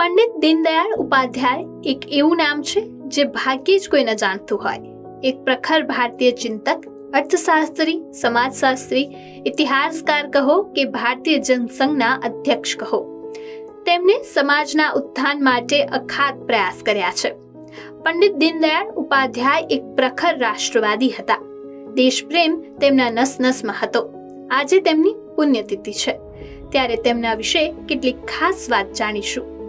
પંડિત દીનદયાળ ઉપાધ્યાય એક એવું નામ છે જે ભાગ્યે જ કોઈ ન જાણતું હોય. એક પ્રખર ભારતીય ચિંતક, અર્થશાસ્ત્રી, સમાજશાસ્ત્રી, ઇતિહાસકાર કહો કે ભારતીય જનસંઘના અધ્યક્ષ કહો. તેમણે સમાજના ઉત્થાન માટે અખાત પ્રયાસ કર્યા છે. પંડિત દીનદયાળ ઉપાધ્યાય એક પ્રખર રાષ્ટ્રવાદી હતા. દેશપ્રેમ તેમના નસ નસમાં હતો. આજે તેમની પુણ્યતિથિ છે. ત્યારે તેમના વિશે કેટલીક ખાસ વાત જાણીશું.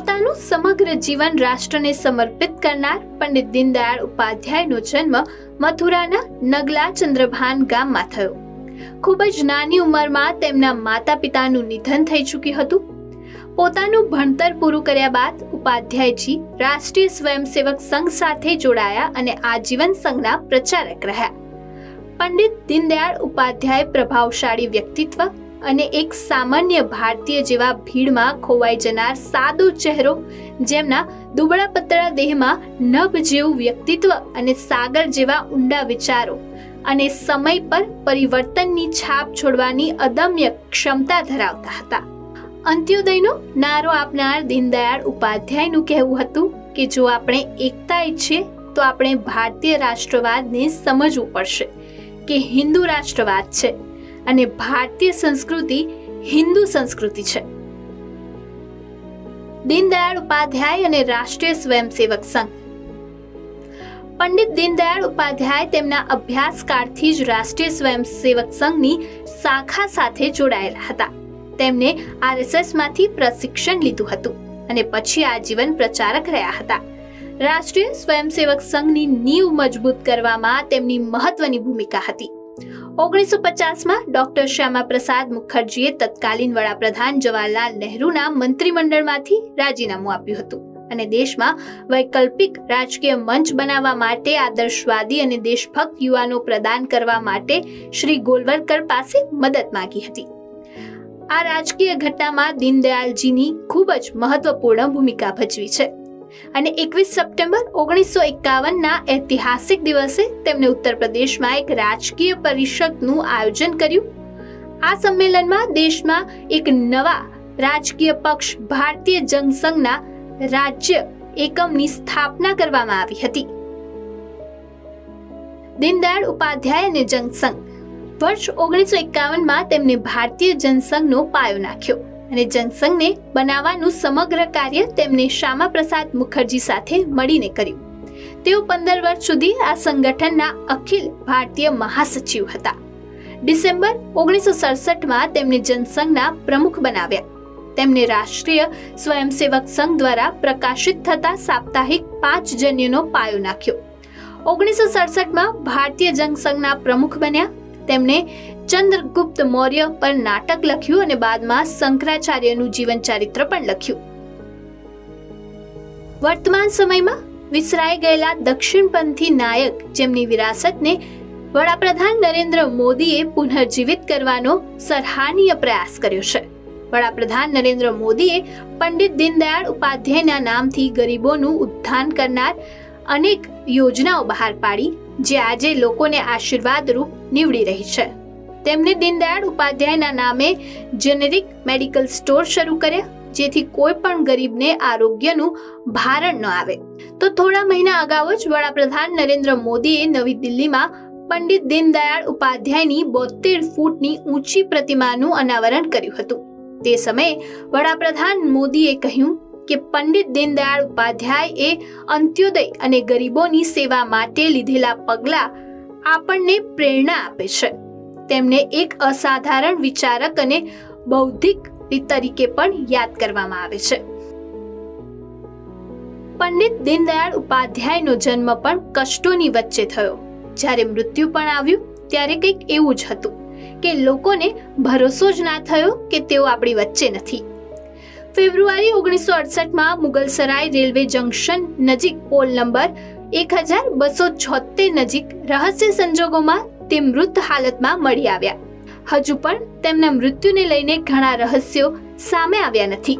પોતાનું સમગ્ર જીવન રાષ્ટ્રને સમર્પિત કરનાર પંડિત દીનદયાળ ઉપાધ્યાયનો જન્મ મથુરાના નગલા ચંદ્રભાન ગામમાં થયો. ખૂબ જ નાની ઉંમરમાં તેમના માતા પિતાનું નિધન થઈ ચૂક્યું હતું. પોતાનું ભણતર પૂરું કર્યા બાદ ઉપાધ્યાયજી રાષ્ટ્રીય સ્વયંસેવક સંઘ સાથે જોડાયા અને આજીવન સંઘના પ્રચારક રહ્યા. પંડિત દીનદયાળ ઉપાધ્યાય પ્રભાવશાળી વ્યક્તિત્વ અને એક સામાન્ય ભારતીય જેવા ભીડમાં ખોવાઈ જનાર સાદો ચહેરો જેમના દુબળા પતળા દેહમાં નભ જેવું વ્યક્તિત્વ અને સાગર જેવા ઊંડા વિચારો અને સમય પર પરિવર્તનની છાપ છોડવાની અદમ્ય ક્ષમતા ધરાવતા હતા. અંત્યોદયનો નારો આપનાર દીનદયાળ ઉપાધ્યાયનું કહેવું હતું કે જો આપણે એકતા ઈચ્છીએ તો આપણે ભારતીય રાષ્ટ્રવાદને સમજવું પડશે કે હિન્દુ રાષ્ટ્રવાદ છે. અને ભારતીય સંસ્કૃતિ હિન્દુ સંસ્કૃતિ છે. દીનદયાળ ઉપાધ્યાય અને રાષ્ટ્રીય સ્વયંસેવક સંઘ. પંડિત દીનદયાળ ઉપાધ્યાય તેમના અભ્યાસકાળથી જ રાષ્ટ્રીય સ્વયંસેવક સંઘની શાખા સાથે જોડાયેલા હતા. તેમણે આરએસએસમાંથી પ્રશિક્ષણ લીધું હતું અને પછી આજીવન પ્રચારક રહ્યા હતા. રાષ્ટ્રીય સ્વયંસેવક સંઘની નીવ મજબૂત કરવામાં તેમની મહત્વની ભૂમિકા હતી. ઓગણીસો પચાસમાં ડોક્ટર શ્યામા પ્રસાદ મુખર્જીએ તત્કાલીન વડાપ્રધાન જવાહરલાલ નહેરુના મંત્રીમંડળમાંથી રાજીનામું આપ્યું હતું અને દેશમાં વૈકલ્પિક રાજકીય મંચ બનાવવા માટે આદર્શવાદી અને દેશભક્ત યુવાનો પ્રદાન કરવા માટે શ્રી ગોલવરકર પાસે મદદ માંગી હતી. આ રાજકીય ઘટનામાં દીનદયાલજીની ખૂબ જ મહત્વપૂર્ણ ભૂમિકા ભજવી છે. અને એકવીસ સપ્ટેમ્બર ઓગણીસો એકાવનના ઐતિહાસિક દિવસે તેમણે ઉત્તર પ્રદેશમાં એક રાજકીય પરિષદનું આયોજન કર્યું. આ સંમેલનમાં દેશમાં એક નવા રાજકીય પક્ષ ભારતીય જનસંઘના રાજ્ય એકમની સ્થાપના કરવામાં આવી હતી. દીનદયાળ ઉપાધ્યાય અને જનસંઘ. વર્ષ ઓગણીસો એકાવનમાં તેમને ભારતીય જનસંઘનો પાયો નાખ્યો. અને જનસંઘને બનાવવાનું સમગ્ર કાર્ય તેમને શ્યામા પ્રસાદ મુખર્જી સાથે મળીને કર્યું. તેઓ પંદર વર્ષ સુધી આ સંગઠનના અખિલ ભારતીય મહાસચિવ હતા. ડિસેમ્બર ઓગણીસો સડસઠમાં તેમને જનસંઘના પ્રમુખ બનાવ્યા. તેમને રાષ્ટ્રીય સ્વયંસેવક સંઘ દ્વારા પ્રકાશિત થતા સાપ્તાહિક પાંચ જન્યનો પાયો નાખ્યો. ઓગણીસો સડસઠમાં ભારતીય જનસંઘના પ્રમુખ બન્યા. તેમણે ચંદ્રગુપ્ત મૌર્ય પર નાટક લખ્યું અને બાદમાં શંકરાચાર્યનું જીવન ચરિત્ર પણ લખ્યું. વર્તમાન સમયમાં વિસરાઈ ગયેલા દક્ષિણપંથી નાયક જેમની વિરાસતને વડાપ્રધાન નરેન્દ્ર મોદીએ પુનર્જીવિત કરવાનો સરાહનીય પ્રયાસ કર્યો છે. વડાપ્રધાન નરેન્દ્ર મોદીએ પંડિત દીનદયાળ ઉપાધ્યાયના નામથી ગરીબોનું ઉત્થાન કરનાર અનેક યોજનાઓ બહાર પાડી, જે આજે લોકોને આશીર્વાદરૂપ નીવડી રહી છે. તેમણે દીનદયાળ ઉપાધ્યાયના નામે જેનેરિક મેડિકલ સ્ટોર શરૂ કર્યા, જેથી કોઈ પણ ગરીબને આરોગ્યનું ભારણ ન આવે. તો થોડા મહિના અગાઉ જ વડાપ્રધાન નરેન્દ્ર મોદીએ નવી દિલ્હીમાં પંડિત દીનદયાળ ઉપાધ્યાયની બોતેર ફૂટની ઊંચી પ્રતિમાનું અનાવરણ કર્યું હતું. તે સમયે વડાપ્રધાન મોદીએ કહ્યું કે પંડિત દીનદયાળ ઉપાધ્યાય એ અંત્યોદય અને ગરીબોની સેવા માટે લીધેલા પગલાં આપણને પ્રેરણા આપે છે. તેમને એક અસાધારણ વિચારક અને બૌદ્ધિક તરીકે પણ યાદ કરવામાં આવે છે. પંડિત દીનદયાળ ઉપાધ્યાયનો જન્મ પણ કષ્ટોની વચ્ચે થયો. જ્યારે મૃત્યુ પણ આવ્યું, ત્યારે કંઈક એવું જ હતું કે લોકોને ભરોસો જ ના થયો કે તેઓ આપણી વચ્ચે નથી. ફેબ્રુઆરી ઓગણીસો અડસઠમાં મુગલસરાય રેલવે જંકશન નજીક પોલ નંબર એક હજાર બસો છોતેર નજીક રહસ્ય સંજોગોમાં તે મૃત હાલતમાં મળી આવ્યા. હજુ પણ તેમના મૃત્યુને લઈને ઘણા રહસ્યો સામે આવ્યા નથી.